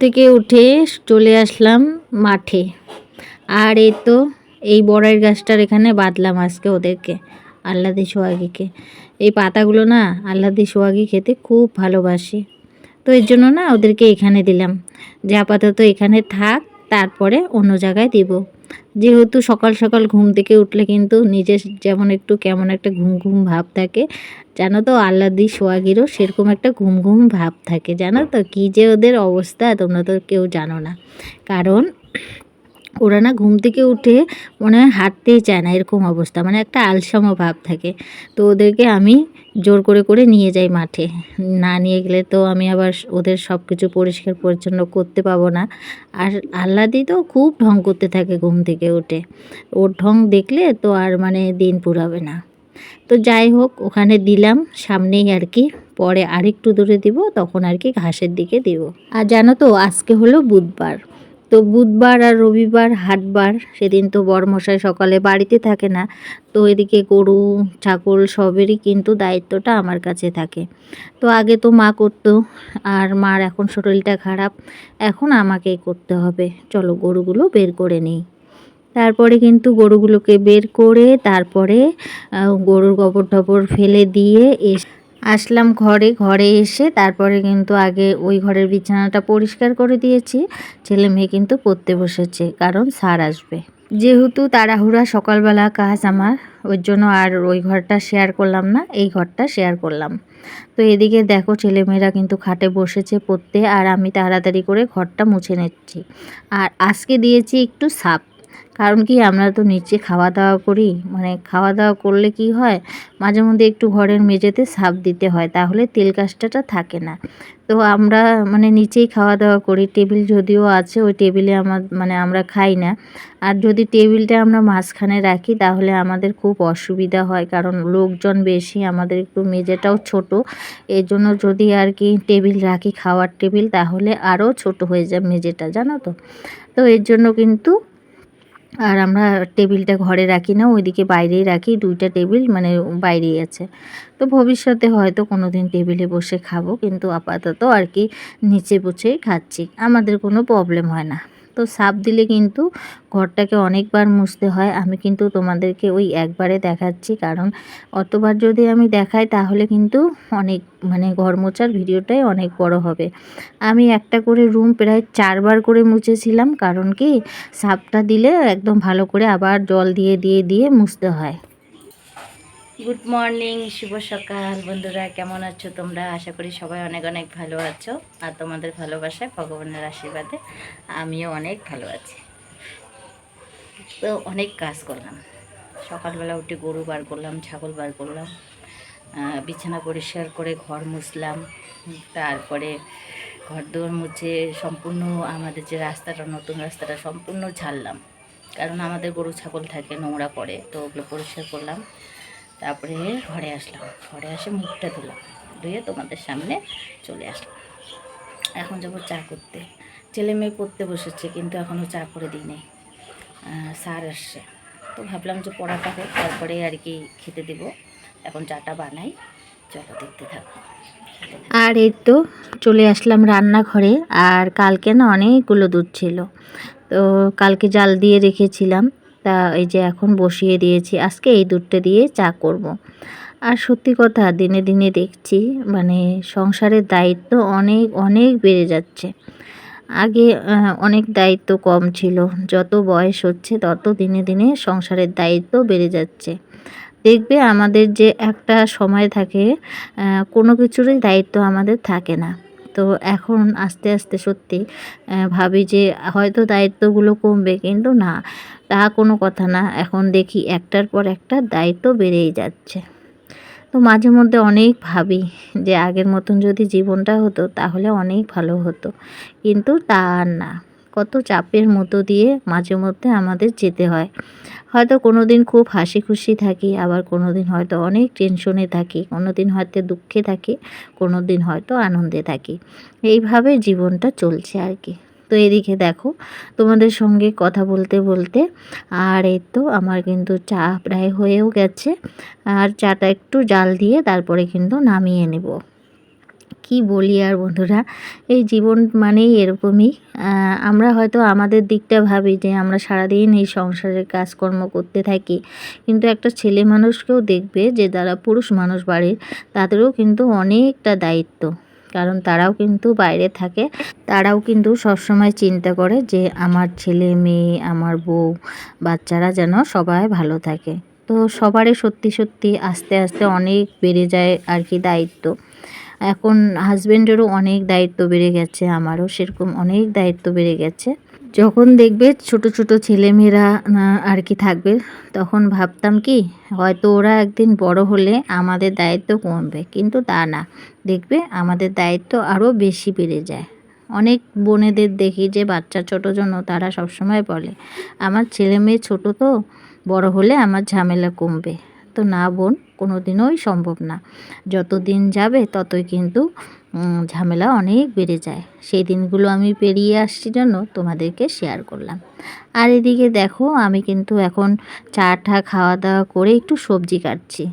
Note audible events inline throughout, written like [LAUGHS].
থেকে উঠে চলে আসলাম মাঠে। আর এই তো এই বড়ের গাছটার এখানে বাঁধলাম আজকে ওদেরকে আল্লাদি সোয়াগিকে এই পাতাগুলো না আল্লাদি সোয়াগি খেতে খুব ভালোবাসে। তো এর জন্য না ওদেরকে এখানে দিলাম। যে আপাতত এখানে থাক, তারপরে অন্য জায়গায় দিব। যেহেতু সকাল সকাল ঘুম থেকে উঠলে কিন্তু নিজের যেমন একটু কেমন একটা ঘুম ঘুম ভাব থাকে, জানো তো আল্লাদি সোয়াগিরও সেরকম একটা ঘুম ঘুম ভাব থাকে, জানো তো? কী যে ওদের অবস্থা তোমরা তো কেউ জানো না। কারণ ওরা না ঘুম থেকে উঠে মনে হয় হাঁটতেই চায় না, এরকম অবস্থা মানে একটা আলসামো ভাব থাকে। তো ওদেরকে আমি জোর করে করে নিয়ে যাই মাঠে। না নিয়ে গেলে তো আমি আবার ওদের সব কিছু পরিষ্কার, পরিচ্ছন্ন করতে পাবো না। আর আহ্লাদি তো খুব ঢং করতে থাকে ঘুম থেকে উঠে। ওর ঢং দেখলে তো আর মানে দিন পুরাবে না। তো যাই হোক, ওখানে দিলাম, সামনেই আর কি। পরে আরেকটু দূরে দিব, তখন আর কি ঘাসের দিকে দিব। আর জানো তো, আজকে হলো বুধবার। তো বুধবার আর রবিবার হাটবার, সেদিন তো বড়মশাই সকালে বাড়িতে থাকে না। তো এদিকে গরু, ছাগল সবেরই কিন্তু দায়িত্বটা আমার কাছে থাকে। তো আগে তো মা করতো, আর মার এখন শরীরটা খারাপ, এখন আমাকেই করতে হবে। চলো গরুগুলো বের করে নিই। তারপরে কিন্তু গরুগুলোকে বের করে তারপরে গরুর গোবর টবর ফেলে দিয়ে এস আসলাম ঘরে ঘরে এসে তারপরে কিন্তু আগে ওই ঘরের বিছানাটা পরিষ্কার করে দিয়েছি। ছেলে মেয়ে কিন্তু পড়তে বসেছে, কারণ স্যার আসবে। যেহেতু তাড়াহুড়া, সকালবেলা কাজ আমার, ওই জন্য আর ওই ঘরটা শেয়ার করলাম না, এই ঘরটা শেয়ার করলাম। তো এদিকে দেখো ছেলেমেয়েরা কিন্তু খাটে বসেছে পড়তে, আর আমি তাড়াতাড়ি করে ঘরটা মুছে নিচ্ছি। আর আজকে দিয়েছি একটু সাপ। কারণ কি আমরা তো নিচে খাওয়া দাওয়া করি মানে খাওয়া দাওয়া করলে কি হয়, মাঝে মধ্যে একটু ঘরের মেঝেতে সাপ দিতে হয়, তাহলে তেল কাজটাটা থাকে না। তো আমরা মানে নিচেই খাওয়া দাওয়া করি, টেবিল যদিও আছে, ওই টেবিলে আমার মানে আমরা খাই না। আর যদি টেবিলটা আমরা মাঝখানে রাখি, তাহলে আমাদের খুব অসুবিধা হয়, কারণ লোকজন বেশি, আমাদের একটু মেঝেটাও ছোট। এর জন্য যদি আর কি টেবিল রাখি, খাওয়ার টেবিল, তাহলে আরও ছোট হয়ে যায় মেঝেটা, জানো তো? তো এর জন্য কিন্তু আর আমরা টেবিলটা ঘরে রাখি না, ওইদিকে বাইরেই রাখি, দুইটা টেবিল মানে বাইরেই আছে। তো ভবিষ্যতে হয়তো কোনো দিন টেবিলে বসে খাব, কিন্তু আপাতত আর কি নিচে বসেই খাচ্ছি, আমাদের কোনো প্রবলেম হয় না। তো সাপ দিলে কিন্তু ঘরটাকে অনেকবার মুছতে হয়। আমি কিন্তু তোমাদেরকে ওই একবারে দেখাচ্ছি। কারণ অতবার যদি আমি দেখাই, তাহলে কিন্তু অনেক মানে ঘর মোছার ভিডিওটাই অনেক বড় হবে। আমি একটা করে রুম প্রায় চারবার করে মুছেছিলাম। কারণ কি, সাপটা দিলে একদম ভালো করে আবার জল দিয়ে দিয়ে দিয়ে মুছতে হয়। গুড মর্নিং শুভ সকাল। বন্ধুরা, কেমন আছো তোমরা? আশা করি সবাই অনেক অনেক ভালো আছো। আর তোমাদের ভালোবাসায়, ভগবানের আশীর্বাদে আমিও অনেক ভালো আছি। তো অনেক কাজ করলাম। সকালবেলা উঠে গরু বার করলাম, ছাগল বার করলাম বিছানা পরিষ্কার করে ঘর মুছলাম। তারপরে ঘর দোর মুছে সম্পূর্ণ আমাদের যে রাস্তাটা, নতুন রাস্তাটা, সম্পূর্ণ ঝাড়লাম। কারণ আমাদের গরু, ছাগল থাকে, নোংরা পড়ে, তো ওগুলো পরিষ্কার করলাম। তারপরে ঘরে আসলাম। ঘরে এসে মুখটা ধুলাম। ধুয়ে তোমাদের সামনে চলে আসলাম। এখন যাব চা করতে। ছেলে মেয়ে পড়তে বসেছে, কিন্তু এখনও চা করে দিই নেই। স্যার আসছে। তো ভাবলাম যে পড়াটা হোক, তারপরে আর কি খেতে দেব। এখন চাটা বানাই। চলো দেখতে থাকো। আর এই তো চলে আসলাম রান্নাঘরে। আর কালকে না অনেকগুলো দুধ ছিল। তো কালকে জাল দিয়ে রেখেছিলাম। তা এই যে এখন বসিয়ে দিয়েছি, আজকে এই দুধটা দিয়ে চা করব। আর সত্যি কথা, দিনে দিনে দেখছি মানে সংসারের দায়িত্ব অনেক অনেক বেড়ে যাচ্ছে। আগে অনেক দায়িত্ব কম ছিল, যত বয়স হচ্ছে তত দিনে দিনে সংসারের দায়িত্ব বেড়ে যাচ্ছে। দেখবে আমাদের যে একটা সময় থাকে কোনো কিছুরই দায়িত্ব আমাদের থাকে না। তো এখন আস্তে আস্তে সত্যি ভাবি যে হয়তো দায়িত্বগুলো কমবে, কিন্তু না, তা কোনো কথা না। এখন দেখি একটার পর একটা দায়িত্ব বেড়েই যাচ্ছে। তো মাঝে মধ্যে অনেক ভাবি যে আগের মতন যদি জীবনটা হতো, তাহলে অনেক ভালো হতো। কিন্তু তা আর না। কত চাপের মতো দিয়ে মাঝে মধ্যে আমাদের যেতে হয়। হয়তো কোনো দিন খুব হাসি খুশি থাকি, আবার কোনো দিন হয়তো অনেক টেনশনে থাকি কোনো দিন হয়তো দুঃখে থাকি কোনো দিন হয়তো আনন্দে থাকি। এইভাবে জীবনটা চলছে আর কি। তো এদিকে দেখো, তোমাদের সঙ্গে কথা বলতে বলতে আর এই তো আমার কিন্তু চা প্রায় হয়েও গেছে। আর চাটা একটু জাল দিয়ে তারপরে কিন্তু নামিয়ে নেব। কি বলি আর বন্ধুরা? এই জীবন মানেই এরকমই। আমরা হয়তো আমাদের দিকটা ভাবি যে আমরা সারাদিন এই সংসারের কাজকর্ম করতে থাকি, কিন্তু একটা ছেলে মানুষকেও দেখবে যে যারা পুরুষ মানুষ বাড়ির, তাদেরও কিন্তু অনেকটা দায়িত্ব। কারণ তারাও কিন্তু বাইরে থাকে, তারাও কিন্তু সবসময় চিন্তা করে যে আমার ছেলে মেয়ে, আমার বউ, বাচ্চারা যেন সবাই ভালো থাকে। তো সবারই সত্যি সত্যি আস্তে আস্তে অনেক বেড়ে যায় আর কি দায়িত্ব। এখন হাজব্যান্ডেরও অনেক দায়িত্ব বেড়ে গেছে, আমারও সেরকম অনেক দায়িত্ব বেড়ে গেছে। যখন দেখবে ছোট ছোট ছেলেমেয়েরা আর কি থাকবে, তখন ভাবতাম কি, হয়তো ওরা একদিন বড় হলে আমাদের দায়িত্ব কমবে, কিন্তু তা না। দেখবে আমাদের দায়িত্ব আরও বেশি বেড়ে যায়। অনেক বোনেদের দেখি যে, বাচ্চা ছোটো জন্য তারা সবসময় বলে, আমার ছেলে মেয়ে ছোটো তো, বড় হলে আমার ঝামেলা কমবে। তো না বোন কোনো দিনই সম্ভব না। যত দিন যাবে ততই কিন্তু ঝামেলা অনেক বেড়ে যায়। সেই দিনগুলো আমি পেরিয়ে আসছি জন্য তোমাদেরকে শেয়ার করলাম। আর এদিকে দেখো, আমি কিন্তু এখন চা টা খাওয়া দাওয়া করে একটু সবজি কাটছি।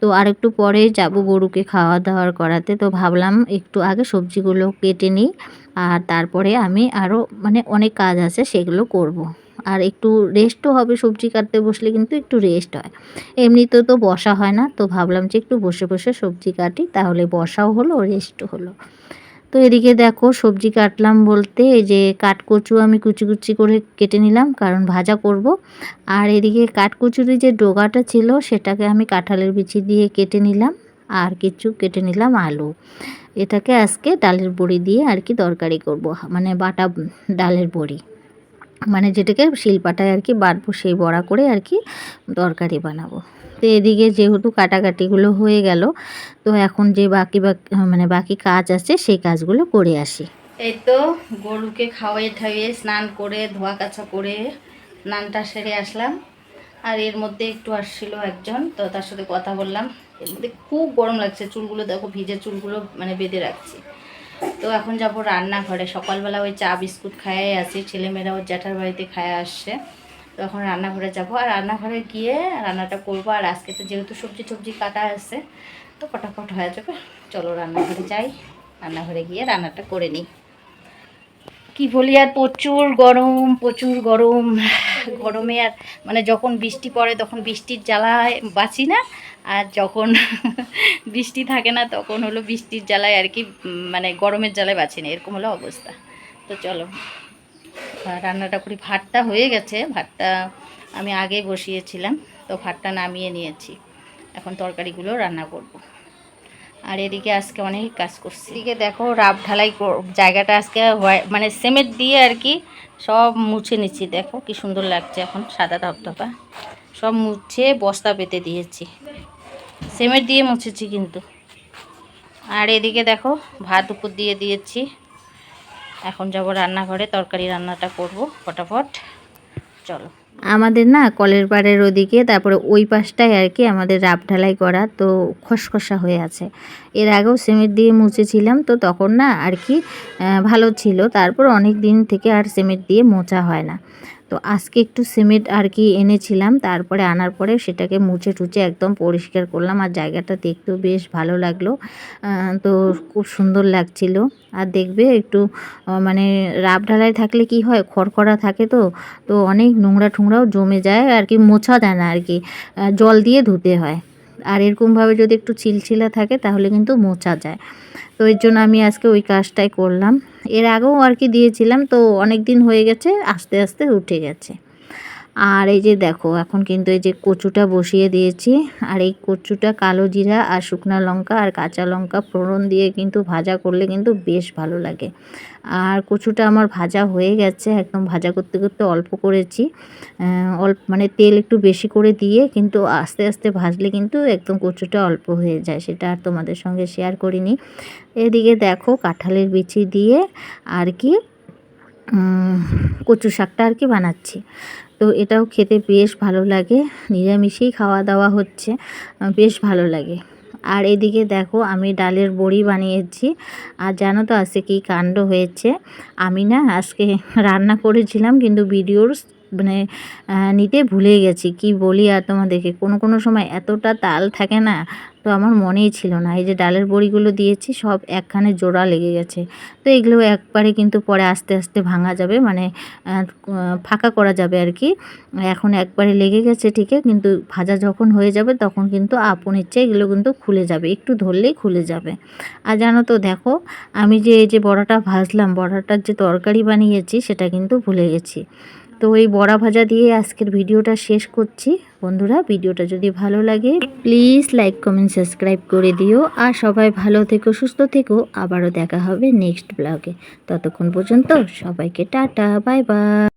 তো আর একটু পরে যাব গরুকে খাওয়া দাওয়ার করাতে। তো ভাবলাম একটু আগে সবজিগুলো কেটে নিই। আর তারপরে আমি আরও মানে অনেক কাজ আছে সেগুলো করব। আর একটু রেস্টও হবে সবজি কাটতে বসলে কিন্তু একটু রেস্ট হয়। এমনিতে তো বসা হয় না, তো ভাবলাম যে একটু বসে বসে সবজি কাটি, তাহলে বসাও হলো রেস্টও হলো। তো এদিকে দেখো সবজি কাটলাম বলতে, এই যে কাঠকচু আমি কুচি কুচি করে কেটে নিলাম, কারণ ভাজা করব। আর এদিকে কাঠকচুরি যে ডোগাটা ছিল, সেটাকে আমি কাঁঠালের বিচি দিয়ে কেটে নিলাম, আর কিছু কেটে নিলাম আলু। এটাকে আজকে ডালের বড়ি দিয়ে আর কি তরকারি করব মানে বাটা ডালের বড়ি। মানে যেটাকে শিলপাটায় আর কি বাটবো সেই বড়া করে আর কি তরকারি বানাবো। তো এদিকে যেহেতু কাটাকাটিগুলো হয়ে গেল, তো এখন যে বাকি বাকি মানে বাকি কাজ আছে সেই কাজগুলো করে আসি। এই তো গরুকে খাওয়াই ঠাইয়ে স্নান করে, ধোয়া কাছা করে স্নানটা সেরে আসলাম। আর এর মধ্যে একটু আসছিল একজন, তো তার সাথে কথা বললাম। এর মধ্যে খুব গরম লাগছে, চুলগুলো দেখো ভিজে চুলগুলো মানে বেঁধে রাখছি। তো এখন যাব রান্নাঘরে। সকালবেলা ওই চা, বিস্কুট খাইয়ে আসি। ছেলেমেয়েরা ওর জ্যাঠার বাড়িতে খায় আসছে। তো এখন রান্নাঘরে যাব। আর রান্নাঘরে গিয়ে রান্নাটা করব। আর আজকে তো যেহেতু সবজি টবজি কাটা আছে, তো ফটাফট হয়ে যাবে। চলো রান্নাঘরে যাই। রান্নাঘরে গিয়ে রান্নাটা করে নিই। কি বলি আর? প্রচুর গরম প্রচুর গরম। গরমে আর মানে যখন বৃষ্টি পড়ে তখন বৃষ্টির জ্বালায় বাঁচি না। আর যখন [LAUGHS] বৃষ্টি থাকে না তখন হলো বৃষ্টির জ্বালায় আর কি মানে গরমের জ্বালায় বাঁচি না। এরকম হলো অবস্থা। তো চলো রান্নাটা করি। ভাতটা হয়ে গেছে। ভাতটা আমি আগে বসিয়েছিলাম। তো ভাতটা নামিয়ে নিয়েছি। এখন তরকারিগুলো রান্না করব। আর এদিকে আজকে অনেক কাজ করছি। এদিকে দেখো, রাব ঢালাই জায়গাটা আজকে মানে সিমেন্ট দিয়ে আর কি সব মুছে নিচ্ছি। দেখো কি সুন্দর লাগছে এখন, সাদা ধপধপা। সব মুছে বস্তা পেতে দিয়েছি। সিমেন্ট দিয়ে মুছেছি কিন্তু। আর এদিকে দেখো, ভাত উপর দিয়ে দিয়েছি। এখন যাব রান্নাঘরে, তরকারি রান্নাটা করব, ফটাফট। চলো। আমাদের না কলের পাড়ের ওদিকে, তারপরে ওই পাশটায় আর কি আমাদের রাব ঢালাই করা তো খসখসা হয়ে আছে। এর আগেও সিমেন্ট দিয়ে মুছেছিলাম, তো তখন না আর কি ভালো ছিল। তারপর অনেক দিন থেকে আর সিমেন্ট দিয়ে মোচা হয় না। তো আজকে একটু সিমেন্ট আর কি এনেছিলাম, তারপরে আনার পরে সেটাকে মুছে টুচে একদম পরিষ্কার করলাম আর জায়গাটা দেখতেও বেশ ভালো লাগল। তো খুব সুন্দর লাগছিল। আর দেখবে একটু মানে রাব ঢালাই থাকলে কি হয়, খড়খড়া থাকে তো তো অনেক নোংরা ঠুংরাও জমে যায় আর কি, মোছা দেয় না আর কি জল দিয়ে ধুতে হয়। আর এরকমভাবে যদি একটু চিলচিলা থাকে তাহলে কিন্তু মোছা যায়। তো এর জন্য আমি আজকে ওই কাজটাই করলাম। এর আগেও আর কি দিয়েছিলাম তো অনেক দিন হয়ে গেছে আস্তে আস্তে উঠে গেছে। আর এই যে দেখো, এখন কিন্তু এই যে কচুটা বসিয়ে দিয়েছি। আর এই কচুটা কালো জিরা আর শুকনো লঙ্কা আর কাঁচা লঙ্কা ফোড়ন দিয়ে কিন্তু ভাজা করলে কিন্তু বেশ ভালো লাগে। আর কচুটা আমার ভাজা হয়ে গেছে, একদম ভাজা করতে করতে অল্প করেছি। অল্প মানে তেল একটু বেশি করে দিয়ে কিন্তু আস্তে আস্তে ভাজলে কিন্তু একদম কচুটা অল্প হয়ে যায়, সেটা আর তোমাদের সঙ্গে শেয়ার করিনি। এদিকে দেখো কাঁঠালের বিচি দিয়ে আর কি কচু শাকটা আর কি বানাচ্ছি। তো এটাও খেতে বেশ ভালো লাগে। নিরামিষেই খাওয়া দাওয়া হচ্ছে বেশ ভালো লাগে। আর এদিকে দেখো, আমি ডালের বড়ি বানিয়েছি। আর জানো তো আজকে কী কাণ্ড হয়েছে? আমি না আজকে রান্না করেছিলাম, কিন্তু ভিডিওর মানে নিতে ভুলে গেছি। কি বলি আর তোমাদেরকে? কোনো কোনো সময় এতটা তাল থাকে না, তো আমার মনেই ছিল না। এই যে ডালের বড়িগুলো দিয়েছি, সব একখানে জোড়া লেগে গেছে। তো এগুলো একবারে কিন্তু পরে আস্তে আস্তে ভাঙা যাবে মানে ফাঁকা করা যাবে আর কি। এখন একবারে লেগে গেছে ঠিকই, কিন্তু ভাজা যখন হয়ে যাবে তখন কিন্তু আপন ইচ্ছে এগুলো কিন্তু খুলে যাবে। একটু ধরলেই খুলে যাবে। আর জানো তো, দেখো, আমি যে, এই যে বড়াটা ভাজলাম, বড়াটার যে তরকারি বানিয়েছি সেটা কিন্তু ভুলে গেছি। তো এই বড়া ভাজা দিয়ে আজকের ভিডিওটা শেষ করছি। বন্ধুরা, ভিডিওটা যদি ভালো লাগে প্লিজ লাইক কমেন্ট সাবস্ক্রাইব করে দিও। আর সবাই ভালো থেকো, সুস্থ থেকো। আবারও দেখা হবে নেক্সট ব্লগে ততক্ষণ পর্যন্ত সবাইকে টাটা বাই বাই